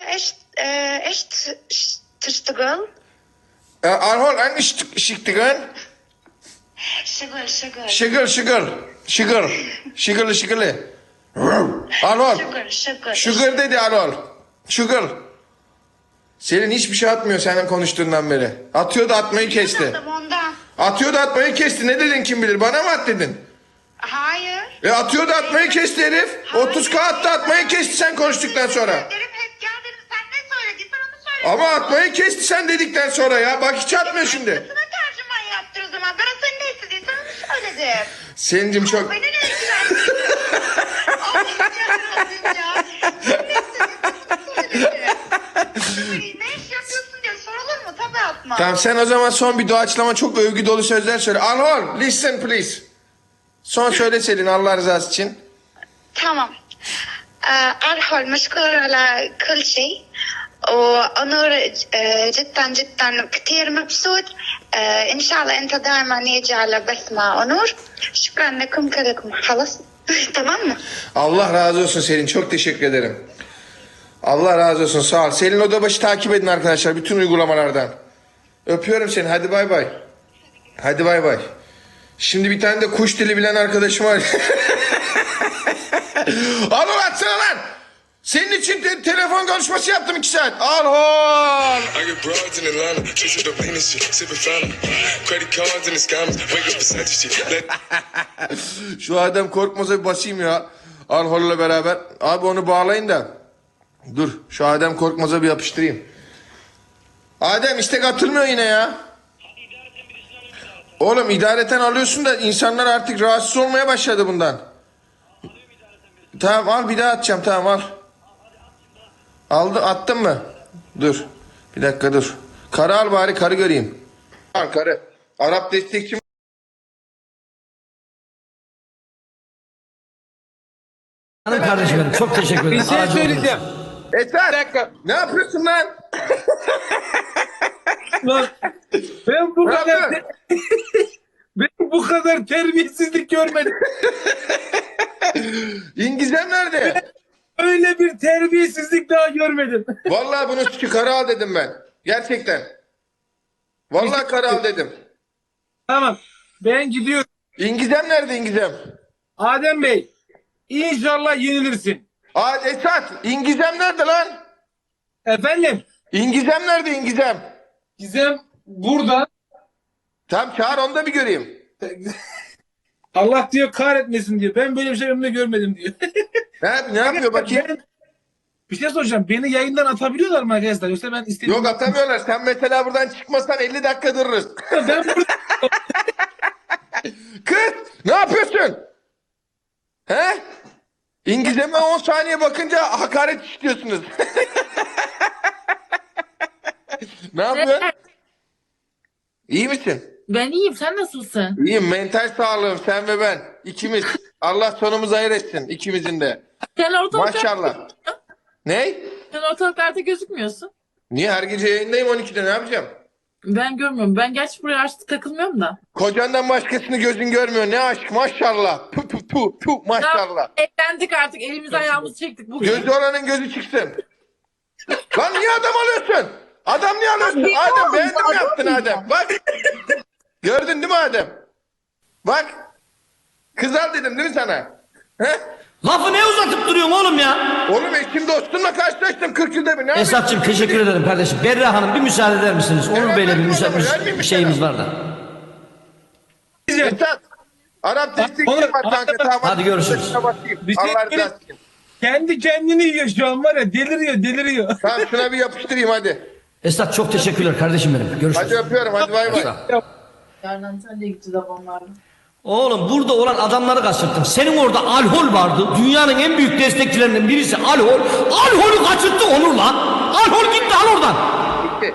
echt, äh, echt tırtıgıl. Äh, Arhol, Sch- Schichtigen. Şıgıl şıgıl. Şıgır, şıgır. Şıgır. Şıgırlı, şıgırlı. Arhol. Şıgıl şıgıl. Dedi Arol. Sugar. Selin hiçbir şey atmıyor senin konuştuğundan beri. Atıyordu atmayı kesti. Ondan. Atıyordu atmayı kesti. Ne dedin kim bilir? Bana mı at dedin? Hayır. E atıyordu atmayı kesti herif. 30 attı atmayı kesti sen konuştuktan sonra. Dedim hep gel dedim sen ne söylediysen onu söyle. Ama atmayı kesti sen dedikten sonra ya. Bak hiç atmıyor şimdi. Sana tercüman yaptı o zaman. Ben o senin ne istediysem onu söyledim. Selin'cim çok... Beni ne ilgilendirdin? Ne ya. Ne iş yapıyorsun sorulur mu? Tabii atma. Tamam sen o zaman son bir doğaçlama çok övgü dolu sözler söyle. Anhol listen please. Son söyle Selin Allah rızası için. Tamam. Ee, Erhol meşgul ala şey. وأنور آه، جدا جدا كثير مبسوط آه، إن شاء الله أنت دائما يجي على بث مع أنور شكرا لكم كلكم خلص تمام Allah razı olsun Selin. Çok teşekkür ederim. Allah razı olsun. Sağ ol. Selin Odabaşı takip edin arkadaşlar. Bütün uygulamalardan. Öpüyorum seni. Hadi bay bay. Hadi bay bay. Şimdi bir tane de kuş dili bilen arkadaşım var. Alo açsana lan. Senin için te- telefon konuşması yaptım iki saat. Alhol. I get broads in Atlanta, chasing the pain and shit, sipping fountain. Credit cards and the scammers, wake up beside the shit. Let Şu Adem Korkmaz'a bir basayım ya. Alhol'la beraber. Abi onu bağlayın da. Dur şu Adem Korkmaz'a bir yapıştırayım. Adem istek atılmıyor yine ya. Oğlum idareten alıyorsun da insanlar artık rahatsız olmaya başladı bundan. Tamam al bir daha atacağım tamam al. Aldı attın mı? Dur. Bir dakika dur. Karı al bari karı göreyim. Al karı. Arap destekçi Canım kardeşim benim çok teşekkür ederim. Bir şey Aracı söyleyeceğim. Eser. Bir dakika. Ne yapıyorsun lan? Lan ben bu Ne kadar yapıyorsun? ben bu kadar terbiyesizlik görmedim. İngilizcem nerede? Öyle bir terbiyesizlik daha görmedim. Vallahi bunu çünkü karı al dedim ben. Gerçekten. Vallahi karı al dedim. tamam. Ben gidiyorum. İngilizcem nerede İngilizcem? Adem Bey inşallah yenilirsin. Aa Esat İngilizcem nerede lan? Efendim İngilizcem nerede İngilizcem? Gizem burada Tamam çağır onu da bir göreyim. Allah diyor kahretmesin diyor. Ben böyle bir şey ömrümde görmedim diyor. Ne, ne yapıyor bakayım? Ben- bir şey soracağım. Beni yayından atabiliyorlar mı arkadaşlar? Yoksa ben istediğim... Yok atamıyorlar. Sen mesela buradan çıkmasan 50 dakika dururuz. Ben burada... Kız ne yapıyorsun? He? İngilizceme 10 saniye bakınca hakaret istiyorsunuz. ne yapıyorsun? İyi misin? Ben iyiyim. Sen nasılsın? İyiyim. Mental sağlığım sen ve ben. ikimiz. Allah sonumuzu hayır etsin. ikimizin de. Sen ortalıklarda, Maşallah. Ne? sen ortalıklarda gözükmüyorsun. Niye her gece yayındayım 12'de ne yapacağım? Ben görmüyorum. Ben gerçi buraya artık takılmıyorum da. Kocandan başkasını gözün görmüyor. Ne aşk maşallah. Pu pu pu pu maşallah. Ya, evlendik artık. Elimizi ayağımızı çektik bugün. Gözü olanın gözü çıksın. Lan niye adam alıyorsun? Adam niye alıyorsun? Niye Adem beğendin mi Adam yaptın mıyım? Adem? Bak. Gördün değil mi Adem? Bak. Kız al dedim değil mi sana? He? Lafı ne uzatıp duruyorsun oğlum ya? Oğlum eşim dostumla karşılaştım 40 yılda bir. Ne? Esat'cığım teşekkür ederim kardeşim. Berra Hanım bir müsaade eder misiniz? Onur Evet, Bey'le bir vermeyeyim müsaade adamı, vermeyeyim bir şeyimiz var da. Esat. Arap destekçim Onur, var kanka. Tamam. Hadi görüşürüz. Bakayım. Bir şey Allah razı olsun. Kendi kendini yiyor şu an var ya deliriyor deliriyor. Tamam şuna bir yapıştırayım hadi. Esat çok teşekkürler kardeşim benim. Görüşürüz. Hadi öpüyorum hadi bay bay. Yarın Antalya'ya gideceğiz ablamlarla. Oğlum burada olan adamları kaçırttın. Senin orada alhol vardı. Dünyanın en büyük destekçilerinden birisi alhol. Alholü kaçırttı Onur lan. Alhol gitti al oradan.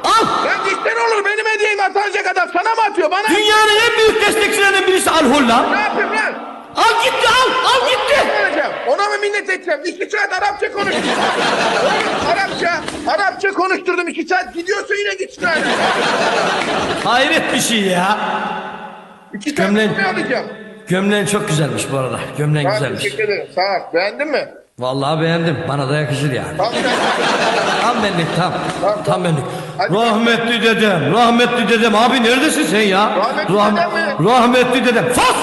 Al. Lan gitsen olur benim hediyemi atacak adam sana mı atıyor bana? Dünyanın en büyük destekçilerinden birisi alhol lan. Ne yapayım lan? Al gitti al. Al gitti. Ona mı minnet edeceğim? İki saat Arapça konuştum. Arapça, Arapça konuşturdum iki saat. Gidiyorsa yine hala. Hayret bir şey ya. İki Gömleğin- ne alacağım? Gömleğin çok güzelmiş bu arada. Gömleğin Ha, güzelmiş. teşekkür ederim. Sağ ol. Beğendin mi? Vallahi beğendim. Bana da yakışır yani. Tam sen- Tam benlik tam. Tam benlik. Hadi. Rahmetli dedem, rahmetli dedem. Abi neredesin sen ya? Rahmetli dedem mi? Rahmetli dedem. Sus!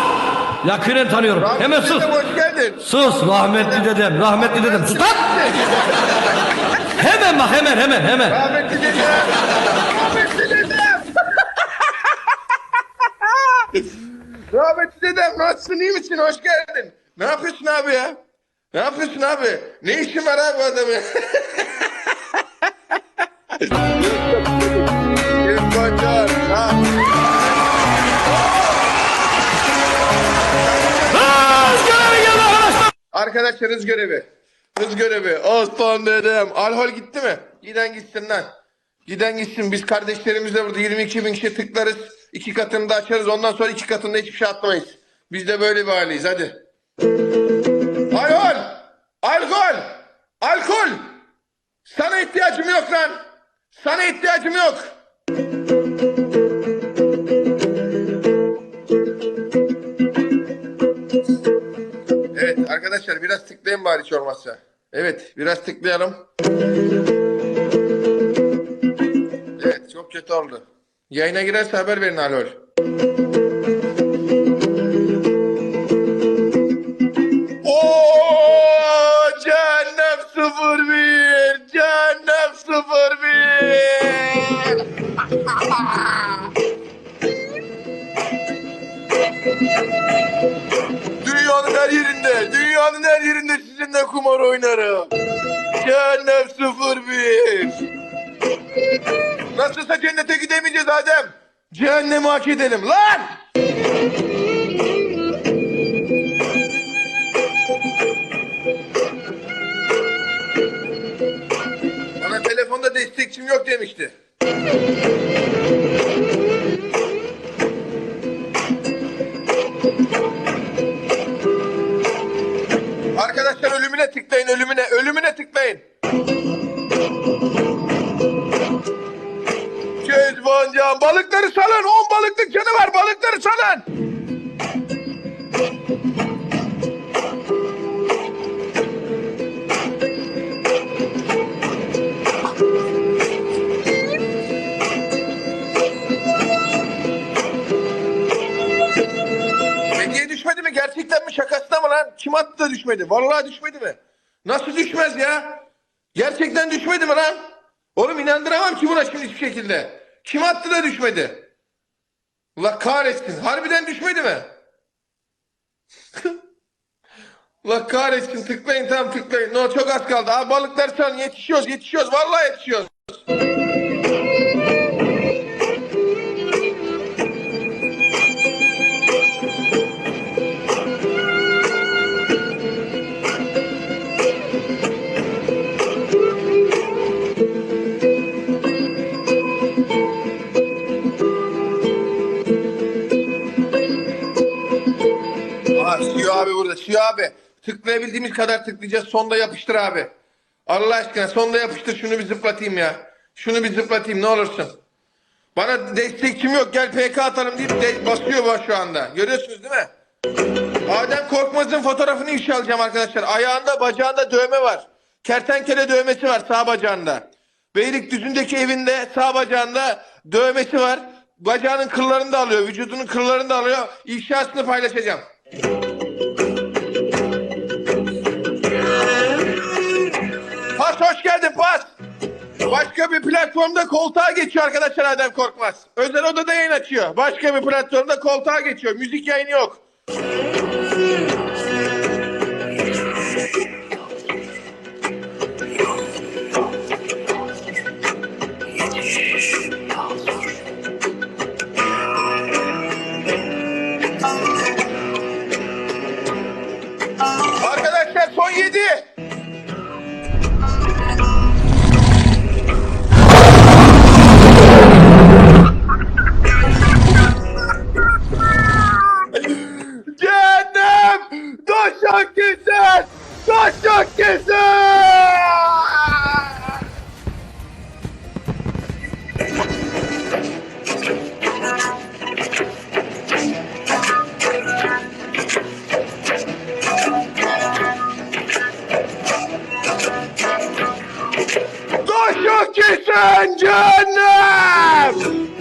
Yakinen tanıyorum. Hemen sus. dedem, hoş geldin. Sus rahmetli dedem, rahmetli dedem. Sus lan! Hemen bak hemen hemen hemen. Rahmetli dedem. Rahmetli dedem. Rahmetli dedem nasılsın iyi misin hoş geldin. Ne yapıyorsun abi ya? Ne yapıyorsun abi? Ne işin var abi görevi geldi arkadaşlar. Hız görevi. Hız görevi. Osman dedem. Alhol gitti mi? Giden gitsin lan. Giden gitsin. Biz kardeşlerimizle burada 22 bin kişi tıklarız. İki katını da açarız. Ondan sonra iki katında hiçbir şey atlamayız. Biz de böyle bir aileyiz. Hadi. Alhol! Alkol! Alkol! Sana ihtiyacım yok lan. Sana ihtiyacım yok. Evet arkadaşlar biraz tıklayın bari hiç olmazsa. Evet biraz tıklayalım. Evet çok kötü oldu. Yayına girerse haber verin Alol. Gidemeyeceğiz Adem. Cehennemi hak edelim lan! Bana telefonda destekçim yok demişti. Arkadaşlar ölümüne tıklayın ölümüne ölümüne balıkları salın 10 balıklık canı var balıkları salın. Hediye düşmedi mi? Gerçekten mi? Şakasına mı lan? Kim attı da düşmedi? Vallahi düşmedi mi? Nasıl düşmez ya? Gerçekten düşmedi mi lan? Oğlum inandıramam ki buna şimdi hiçbir şekilde. Kim attı da düşmedi? Allah kahretsin. Harbiden düşmedi mi? Allah kahretsin. Tıklayın tamam tıklayın. No çok az kaldı. Abi balıklar san yetişiyoruz yetişiyoruz. Vallahi yetişiyoruz. Siyo abi. Tıklayabildiğimiz kadar tıklayacağız. Sonda yapıştır abi. Allah aşkına sonda yapıştır. Şunu bir zıplatayım ya. Şunu bir zıplatayım ne olursun. Bana destekçim yok. Gel PK atalım deyip de basıyor bu şu anda. Görüyorsunuz değil mi? Adem Korkmaz'ın fotoğrafını ifşa alacağım arkadaşlar. Ayağında bacağında dövme var. Kertenkele dövmesi var sağ bacağında. Beylikdüzü'ndeki evinde sağ bacağında dövmesi var. Bacağının kıllarını da alıyor. Vücudunun kıllarını da alıyor. İfşasını paylaşacağım. Başka bir platformda koltuğa geçiyor arkadaşlar Adem Korkmaz. Özel odada yayın açıyor. Başka bir platformda koltuğa geçiyor. Müzik yayını yok. Çok iyisin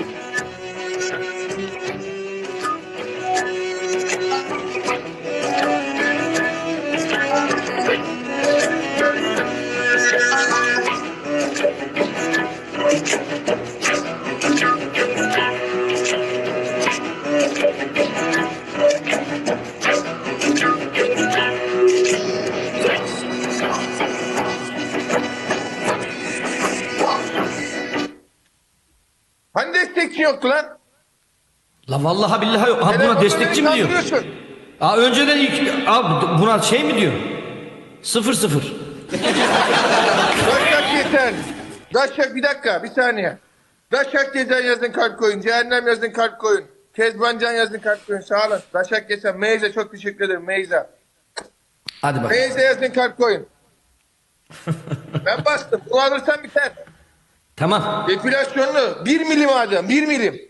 yoktu lan? La vallahi billahi yok. Ha buna destekçi mi diyor? Aa önceden ilk Aa, buna şey mi diyor? Sıfır sıfır. Daşak yeter. Daşak bir dakika bir saniye. Daşak Gezen yazın kalp koyun. Cehennem yazın kalp koyun. Kezban Can yazın kalp koyun. Sağ olun. Daşak Gezen. Meyze çok teşekkür ederim. Meyze. Hadi bak. Meyze yazın kalp koyun. ben bastım. Bunu alırsan biter. Tamam. Depilasyonlu. Bir milim alacağım. Bir milim.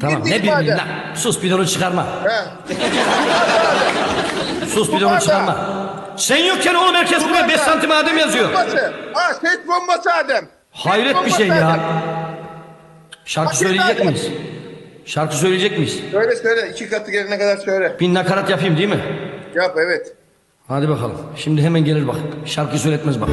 Tamam ne alacağım. lan. Sus bidonu çıkarma. He. Sus bidonu Kumanda. çıkarma. Sen yokken oğlum herkes buraya 5 santim Adem yazıyor. Bombası. Ha set bombası Adem. Hayret bir şey ya. Şarkı Bakın söyleyecek Adem. miyiz? Şarkı söyleyecek miyiz? Söyle söyle. iki katı gelene kadar söyle. Bir nakarat yapayım değil mi? Yap evet. Hadi bakalım. Şimdi hemen gelir bak. Şarkı söyletmez bak.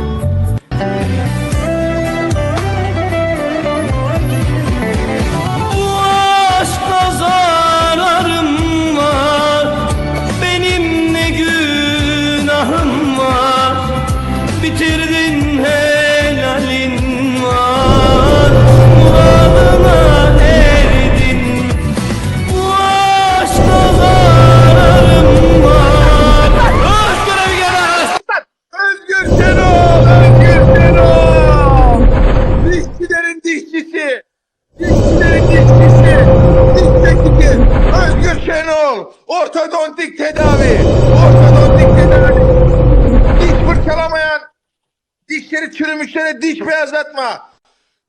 Çürümüşlere diş beyazlatma!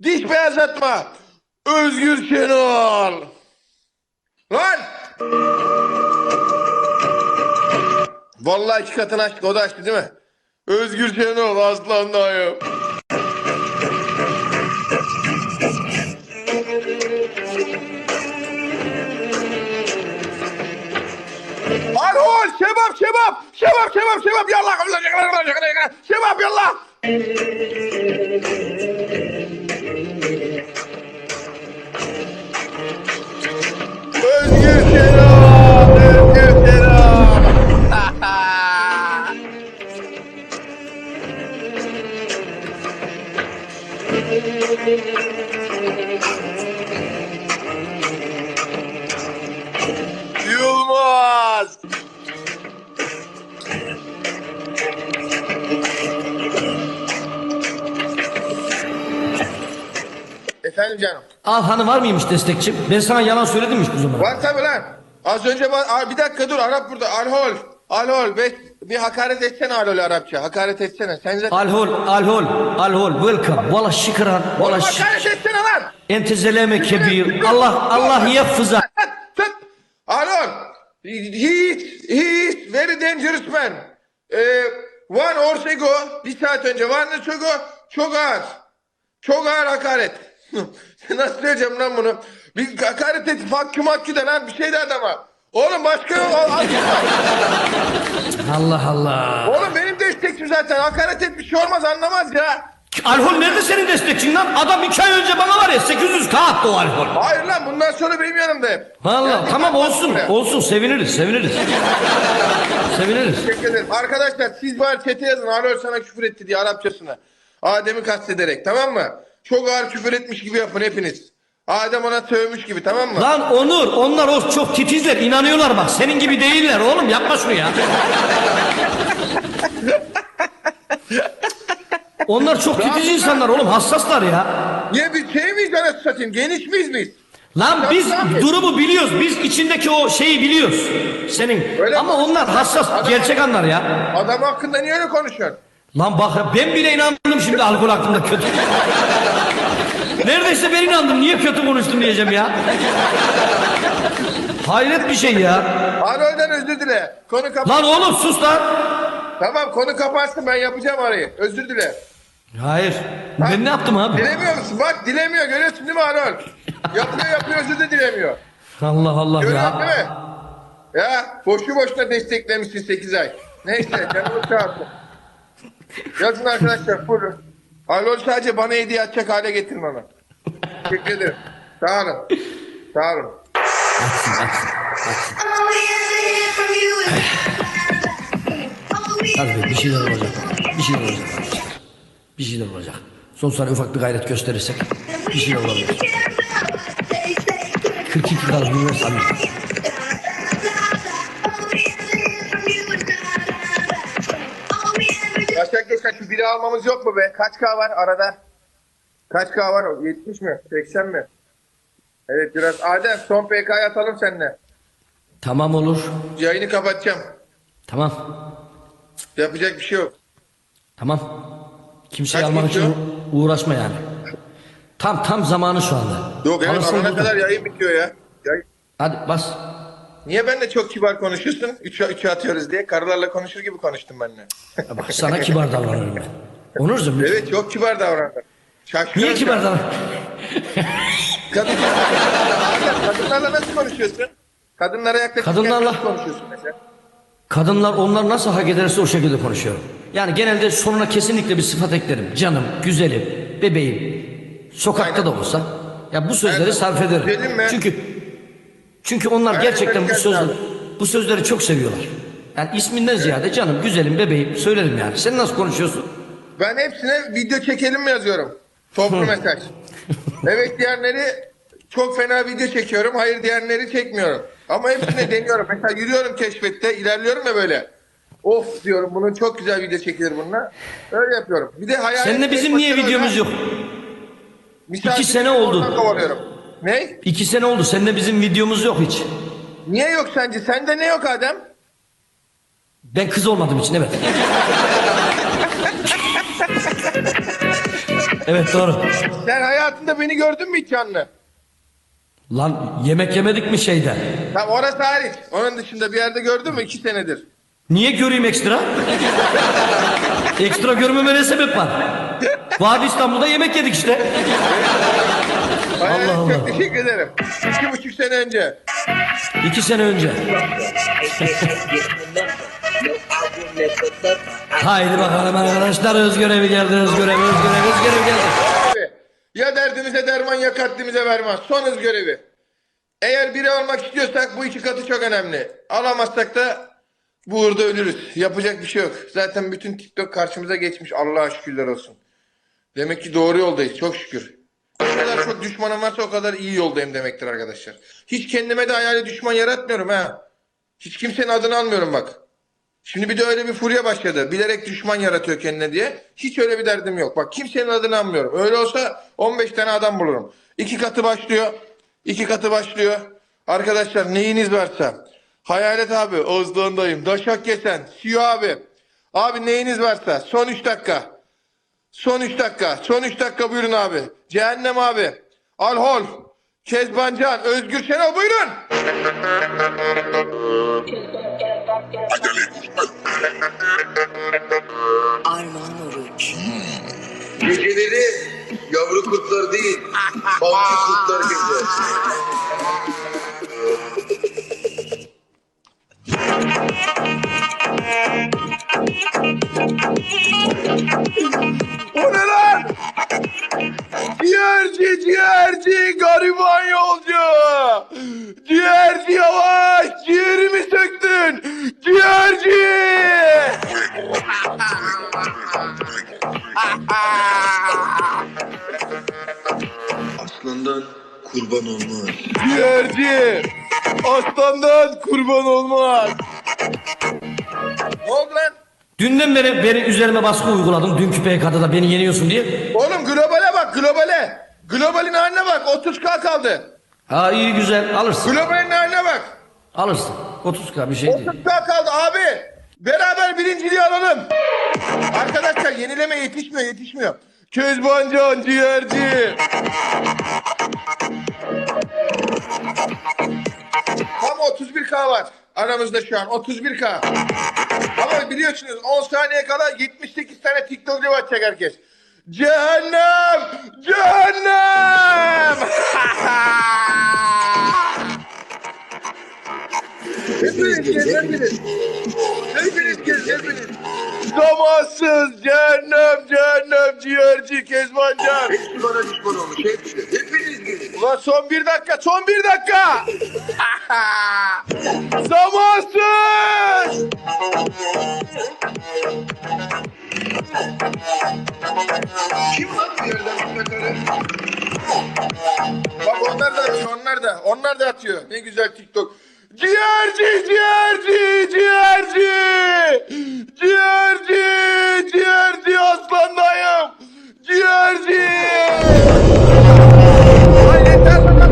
Diş beyazlatma! Özgür Şenol! Lan! Vallahi iki katını açtık. O da açtı değil mi? Özgür Şenol aslan dayım. Alhol şebap şebap şebap şebap şebap yallah şebap yallah. Özgür Al hanı var mıymış destekçim? Ben sana yalan söyledimmiş bu zaman. Var tabi lan. Az önce var. Bir dakika dur Arap burada. Alhol. Alhol. Ve bir hakaret etsene alhol Arapça. Hakaret etsene. Sen zaten... Alhol, alhol, alhol, welcome. Valla şükran, valla şükran. hakaret etsene lan. Entezeleme kebir. Allah, Allah tut. Alhol. He he is very dangerous man. Ee, one hours ago, bir saat önce, one hours ago, çok ağır. Çok ağır hakaret. Nasıl söyleyeceğim lan bunu? Bir hakaret et, fakki makki de lan bir şey de adama. Oğlum başka yok. Allah Allah. Oğlum benim destekçim zaten. Hakaret et bir şey olmaz anlamaz ya. Alhol nerede senin destekçin lan? Adam iki ay önce bana var ya 800 k attı o alhol. Hayır lan bundan sonra benim yanımda hep. Valla Yani tamam olsun, sonra. olsun seviniriz, seviniriz. seviniriz. Teşekkür ederim. Arkadaşlar siz bari çete yazın. Alol sana küfür etti diye Arapçasını. Adem'i kastederek tamam mı? Çok ağır küfür etmiş gibi yapın hepiniz. Adem ona sövmüş gibi tamam mı? Lan Onur, onlar o çok titizler, inanıyorlar bak. Senin gibi değiller oğlum, yapma şunu ya. Onlar çok titiz insanlar oğlum, hassaslar ya. Niye bir şey miyiz anasını satayım? Geniş miyiz biz? Lan biz Tabii. durumu biliyoruz. Biz içindeki o şeyi biliyoruz. Senin. Öyle Ama mi? onlar hassas, gerçek anlar ya. Adam hakkında niye öyle konuşuyorsun? Lan bak ben bile inandım şimdi alkol hakkında kötü. Neredeyse ben inandım. Niye kötü konuştum diyeceğim ya. Hayret bir şey ya. Alol'den özür dile. Konu kapat. Lan oğlum sus lan. Tamam konu kapatsın ben yapacağım arayı. Özür dile. Hayır. Ben ne yaptım abi? Dilemiyor musun? Bak dilemiyor görüyorsun değil mi Harun? Yapıyor yapıyor özür de dilemiyor. Allah Allah Görüyorsun değil ya. mi? Ya boşu boşuna desteklemişsin 8 ay. Neyse canımız sağ olsun. Yazın arkadaşlar buyurun. Harun sadece bana hediye atacak hale getirin onu. Teşekkür ederim. Sağ olun. Sağ olun. Hadi be, bir şeyler olacak. Bir şeyler olacak. Bir şeyler olacak. Son saniye ufak bir gayret gösterirsek bir şeyler olabilir. 42 kadar üniversite alayım. Başak geçen şu biri almamız yok mu be? Kaç K var arada? Kaç K var o? 70 mi? 80 mi? Evet biraz. Adem son PK'ya atalım seninle. Tamam olur. Yayını kapatacağım. Tamam. Yapacak bir şey yok. Tamam. Kimseyi Kaç almak için bitiyor? uğraşma yani. Tam tam zamanı şu anda. Yok burada. kadar yayın bitiyor ya. Yayın- Hadi bas. Niye ben de çok kibar konuşuyorsun? Üçe, üçe atıyoruz diye. Karılarla konuşur gibi konuştum ben de. Ya Bak sana kibar davranıyorum. Onurcuğum. Evet çok kibar davrandı. Şaşkınım Niye kibar an. davran? Kadın, kadınlarla nasıl konuşuyorsun? Kadınlara yaklaşırken Kadınlarla- nasıl konuşuyorsun mesela? Kadınlar onlar nasıl hak ederse o şekilde konuşuyorum. Yani genelde sonuna kesinlikle bir sıfat eklerim. Canım, güzelim, bebeğim. Sokakta da olsa. Ya bu sözleri Evet. sarf ederim. Çünkü çünkü onlar gerçekten bu sözleri bu sözleri çok seviyorlar. Yani isminden ziyade canım, güzelim, bebeğim söylerim yani. Sen nasıl konuşuyorsun? Ben hepsine video çekelim mi yazıyorum? Toplu mesaj. Evet diyenleri çok fena video çekiyorum. Hayır diyenleri çekmiyorum. Ama hepsine deniyorum. Mesela yürüyorum keşfette ilerliyorum ya böyle. Of diyorum bunun çok güzel video çekilir bununla. Öyle yapıyorum. Bir de hayal Seninle bizim niye videomuz yok? İki sene oldu. Kovalıyorum. Ne? İki sene oldu. Seninle bizim videomuz yok hiç. Niye yok sence? Sende ne yok Adem? Ben kız olmadığım için evet. evet doğru. Sen hayatında beni gördün mü hiç canlı? Lan yemek yemedik mi şeyde? Tamam orası hariç. Onun dışında bir yerde gördün mü? iki senedir. Niye göreyim ekstra? ekstra görmeme ne sebep var? Vadi İstanbul'da yemek yedik işte. Hayır, Allah çok Allah. teşekkür ederim. İki buçuk sene önce. İki sene önce. Haydi bakalım arkadaşlar özgörevi geldi özgörevi özgörevi özgörevi geldi. Ya derdimize derman ya katlimize vermez. Son hız görevi. Eğer biri almak istiyorsak bu iki katı çok önemli. Alamazsak da bu uğurda ölürüz. Yapacak bir şey yok. Zaten bütün TikTok karşımıza geçmiş. Allah'a şükürler olsun. Demek ki doğru yoldayız. Çok şükür. Kadar çok düşmanım varsa o kadar iyi yoldayım demektir arkadaşlar. Hiç kendime de hayali düşman yaratmıyorum ha. Hiç kimsenin adını almıyorum bak. Şimdi bir de öyle bir furya başladı. Bilerek düşman yaratıyor kendine diye. Hiç öyle bir derdim yok. Bak kimsenin adını anmıyorum. Öyle olsa 15 tane adam bulurum. İki katı başlıyor. İki katı başlıyor. Arkadaşlar neyiniz varsa. Hayalet abi, Özdoğan'dayım. Daşak Kesen, Siyo abi. Abi neyiniz varsa. Son 3 dakika. Son 3 dakika. Son 3 dakika buyurun abi. Cehennem abi. Alhol. Kezbancan, Özgür Şenol buyurun. Geceleri yavru kurtlar değil, avcı kurtlar gezer. Kurban olmaz. Ne oldu lan? Dünden beri, beri üzerime baskı uyguladın. Dünkü PK'da da beni yeniyorsun diye. Oğlum globale bak globale. Globalin haline bak 30k kaldı. Ha iyi güzel alırsın. Globalin haline bak. Alırsın. 30k bir şey değil. 30k kaldı abi. Beraber birinciliği alalım. Arkadaşlar yenileme yetişmiyor yetişmiyor. Kezbancan ciğerci. Tam 31k var aramızda şu an 31k. Ama biliyorsunuz 10 saniye kala 78 tane TikTok atacak herkes. Cehennem! Cehennem! hepiniz gelin, hepiniz. Hepiniz gelin, hepiniz. Zamansız cehennem, cehennem, ciğerci, kezbancan. Hepsi bana düşman olmuş. Hepsi. Hepiniz gelin. Ulan son bir dakika, son bir dakika. Zamansız. Kim lan bu yerden bu kadar? Bak onlar da atıyor, onlar da. Onlar da atıyor. Ne güzel TikTok. Ciğerci, ciğerci, ciğerci. Ciğerci, ciğerci aslan dayım. Ciğerci. Ay yeter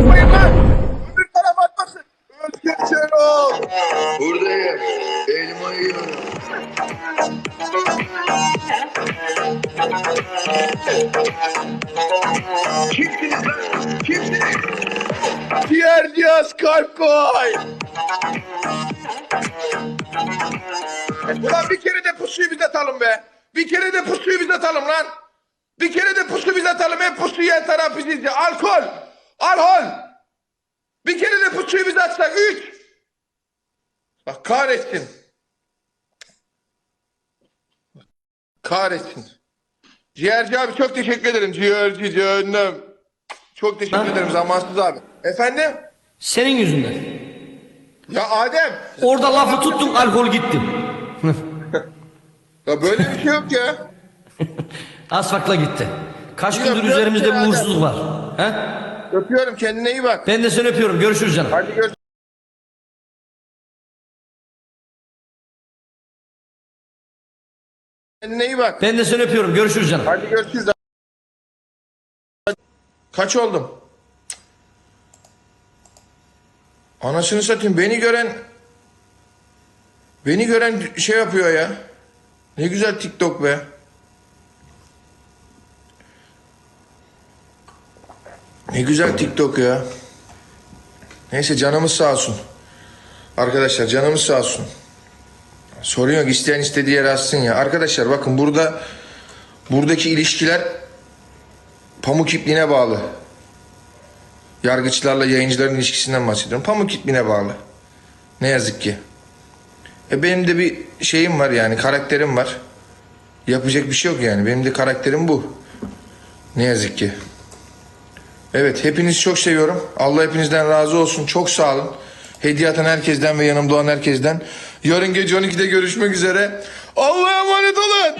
Ciğerci abi çok teşekkür ederim. Ciğerci cehennem. Çok teşekkür ederim zamansız abi. Efendim? Senin yüzünden. Ya Adem. Orada lafı tuttum alkol gittim. Ya böyle bir şey yok ya. Asfakla gitti. Kaç gündür üzerimizde Adem. uğursuzluk var. He? Öpüyorum kendine iyi bak. Ben de seni öpüyorum. Görüşürüz canım. Hadi görüşürüz. Kendine iyi bak. Ben de seni öpüyorum. Görüşürüz canım. Hadi görüşürüz. Kaç oldum? Anasını satayım beni gören beni gören şey yapıyor ya. Ne güzel TikTok be. Ne güzel TikTok ya. Neyse canımız sağ olsun. Arkadaşlar canımız sağ olsun. Sorun yok isteyen istediği yere assın ya. Arkadaşlar bakın burada buradaki ilişkiler pamuk ipliğine bağlı. Yargıçlarla yayıncıların ilişkisinden bahsediyorum. Pamuk ipliğine bağlı. Ne yazık ki. E benim de bir şeyim var yani karakterim var. Yapacak bir şey yok yani. Benim de karakterim bu. Ne yazık ki. Evet hepinizi çok seviyorum. Allah hepinizden razı olsun. Çok sağ olun. Hediye atan herkesten ve yanımda olan herkesten. Yarın gece 12'de görüşmek üzere. Allah'a emanet olun.